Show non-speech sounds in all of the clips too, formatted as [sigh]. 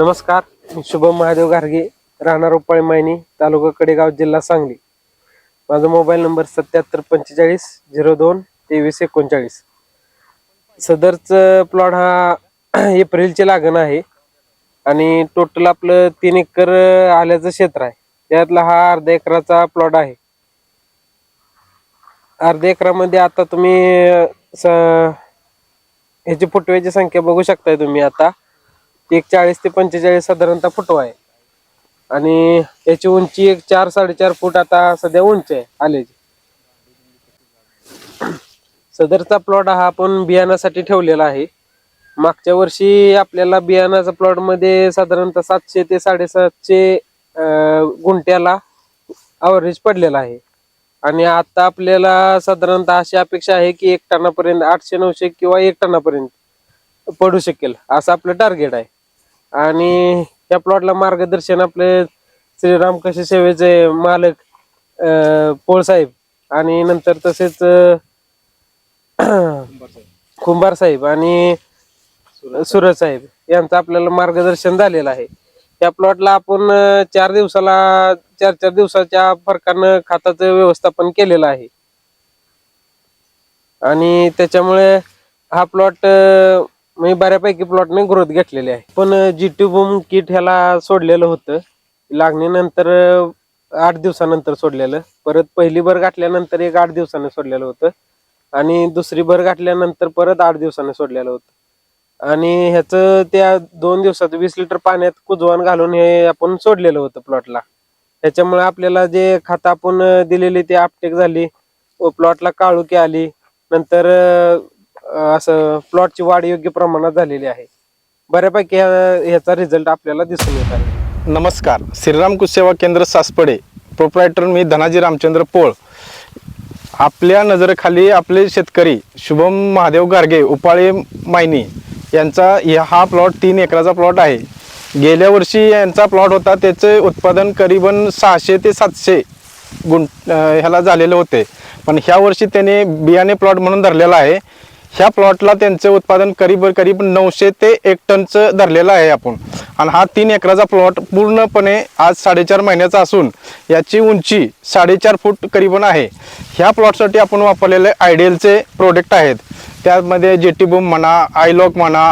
नमस्कार मी शुभम महादेव गार्गे राहणार उपाळी मायनी तालुका कडेगाव जिल्हा सांगली. माझा मोबाईल नंबर सत्याहत्तर पंचेचाळीस झिरो दोन तेवीस एकोणचाळीस. सदरचं प्लॉट हा [clears throat] एप्रिलची लागण आहे आणि टोटल आपलं तीन एकर आल्याचं क्षेत्र आहे. त्यातला हा अर्धा एकराचा प्लॉट आहे. अर्ध्या एकरामध्ये आता तुम्ही स- ह्याची फुटव्याची संख्या बघू शकताय तुम्ही आता. एक चाळीस ते पंचेचाळीस साधारणतः फुटो आहे. आणि याची उंची एक चार साडेचार फूट आता सध्या उंच आहे आल्याची सदरचा प्लॉट हा आपण बियाणासाठी ठेवलेला आहे. मागच्या वर्षी आपल्याला बियाणाचा प्लॉटमध्ये साधारणतः सातशे ते साडेसातशे गुंट्याला अवरेज पडलेला आहे. आणि आता आपल्याला साधारणतः अशी अपेक्षा आहे की एक टनापर्यंत आठशे नऊशे किंवा एक टनापर्यंत पडू शकेल असं आपलं टार्गेट आहे. आणि या प्लॉटला मार्गदर्शन आपले श्री कशी सेवेचे मालक पोळसाहेब पोळ साहेब आणि नंतर तसेच कुंभार साहेब आणि सुरज साहेब यांचं आपल्याला मार्गदर्शन झालेलं आहे. त्या प्लॉटला आपण चार दिवसाला चार चार दिवसाच्या फरकानं खताचं व्यवस्थापन केलेलं आहे. आणि त्याच्यामुळे हा प्लॉट म्हणजे बऱ्यापैकी प्लॉटने ग्रोथ घेतलेली आहे. पण जी टी बूम किट ह्याला सोडलेलं होतं. लागणीनंतर आठ दिवसानंतर सोडलेलं. परत पहिली भर गाठल्यानंतर एक आठ दिवसाने सोडलेलं होतं. आणि दुसरी भर गाठल्यानंतर परत आठ दिवसाने सोडलेलं होतं. आणि ह्याचं त्या दोन दिवसात वीस लिटर पाण्यात कुजवान घालून हे आपण सोडलेलं होतं प्लॉटला त्याच्यामुळे आपल्याला जे खत आपण दिलेली ती आपटेक झाली. व प्लॉटला काळुकी आली. नंतर असं प्लॉटची वाढ योग्य प्रमाणात झालेली आहे. बऱ्यापैकी ह्या- ह्याचा रिझल्ट आपल्याला दिसून येत आहे. नमस्कार. श्रीराम कुसेवा केंद्र सासपडे. प्रोप्रायटर मी धनाजी रामचंद्र पोळ. आपल्या नजरेखाली आपले शेतकरी शुभम महादेव गारगे उपाळे मायनी यांचा ह्या- हा प्लॉट तीन एकराचा प्लॉट आहे. गेल्या वर्षी यांचा प्लॉट होता त्याचे उत्पादन करीबन सहाशे ते सातशे गुं ह्याला झालेले होते. पण ह्या वर्षी त्याने बियाणे प्लॉट म्हणून धरलेला आहे. ह्या प्लॉटला त्यांचं उत्पादन करीब करीब नऊशे ते एक टनचं धरलेलं आहे आपण. आणि हा तीन एकराचा प्लॉट पूर्णपणे आज साडेचार महिन्याचा असून याची उंची साडेचार फूट करीबन आहे. ह्या प्लॉटसाठी आपण वापरलेले आयडियलचे प्रोडक्ट आहेत. त्यामध्ये जे म्हणा आयलॉक म्हणा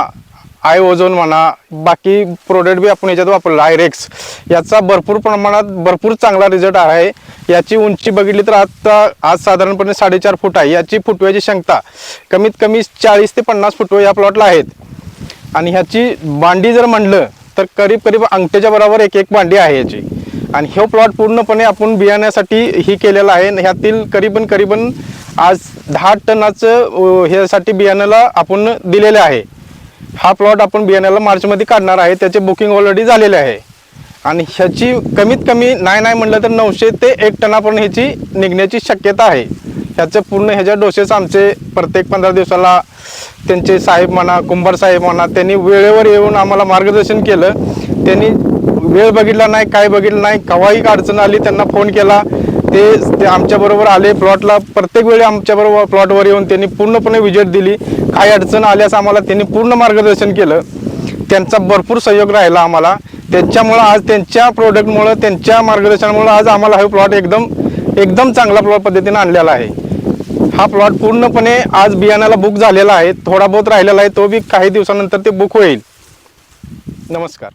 आय ओझोन म्हणा बाकी प्रोडक्ट बी आपण याच्यात वापरलं आयरेक्स याचा भरपूर प्रमाणात भरपूर चांगला रिझल्ट आहे. याची उंची बघितली तर आता आज साधारणपणे साडेचार फूट आहे. याची फुटव्याची क्षमता कमीत कमी चाळीस ते पन्नास फुटवे या प्लॉटला आहेत. आणि ह्याची बांडी जर म्हणलं तर करीब करीब अंगठ्याच्या बरोबर एक एक बांडी आहे याची. आणि हे प्लॉट पूर्णपणे आपण बियाण्यासाठी ही केलेला आहे. ह्यातील करीबन करीबन आज दहा टनाचं ह्यासाठी बियाण्याला आपण दिलेलं आहे. हा प्लॉट आपण बियाण्याला मार्चमध्ये काढणार आहे. त्याचे बुकिंग ऑलरेडी झालेले आहे. आणि ह्याची कमीत कमी नाही नाही म्हणलं तर नऊशे ते एक टनापर्यंत ह्याची निघण्याची शक्यता आहे. ह्याचं पूर्ण ह्याच्या डोसेस आमचे प्रत्येक पंधरा दिवसाला त्यांचे साहेब म्हणा कुंभार साहेब म्हणा त्यांनी वेळेवर येऊन आम्हाला मार्गदर्शन केलं. त्यांनी वेळ बघितला नाही काय बघितलं नाही केव्हाही अडचण आली त्यांना फोन केला. ते ते आमच्याबरोबर आले प्लॉटला प्रत्येक वेळी आमच्याबरोबर प्लॉटवर येऊन त्यांनी पूर्णपणे विजेट दिली. काही अडचण आल्यास आम्हाला त्यांनी पूर्ण मार्गदर्शन केलं. त्यांचा भरपूर सहयोग राहिला आम्हाला. त्यांच्यामुळं आज त्यांच्या प्रोडक्टमुळं त्यांच्या मार्गदर्शनामुळं आज आम्हाला हा प्लॉट एकदम एकदम चांगला प्लॉट पद्धतीने आणलेला आहे. हा प्लॉट पूर्णपणे आज बियाण्याला बुक झालेला आहे. थोडा बहुत राहिलेला आहे तो बी काही दिवसानंतर ते बुक होईल. नमस्कार.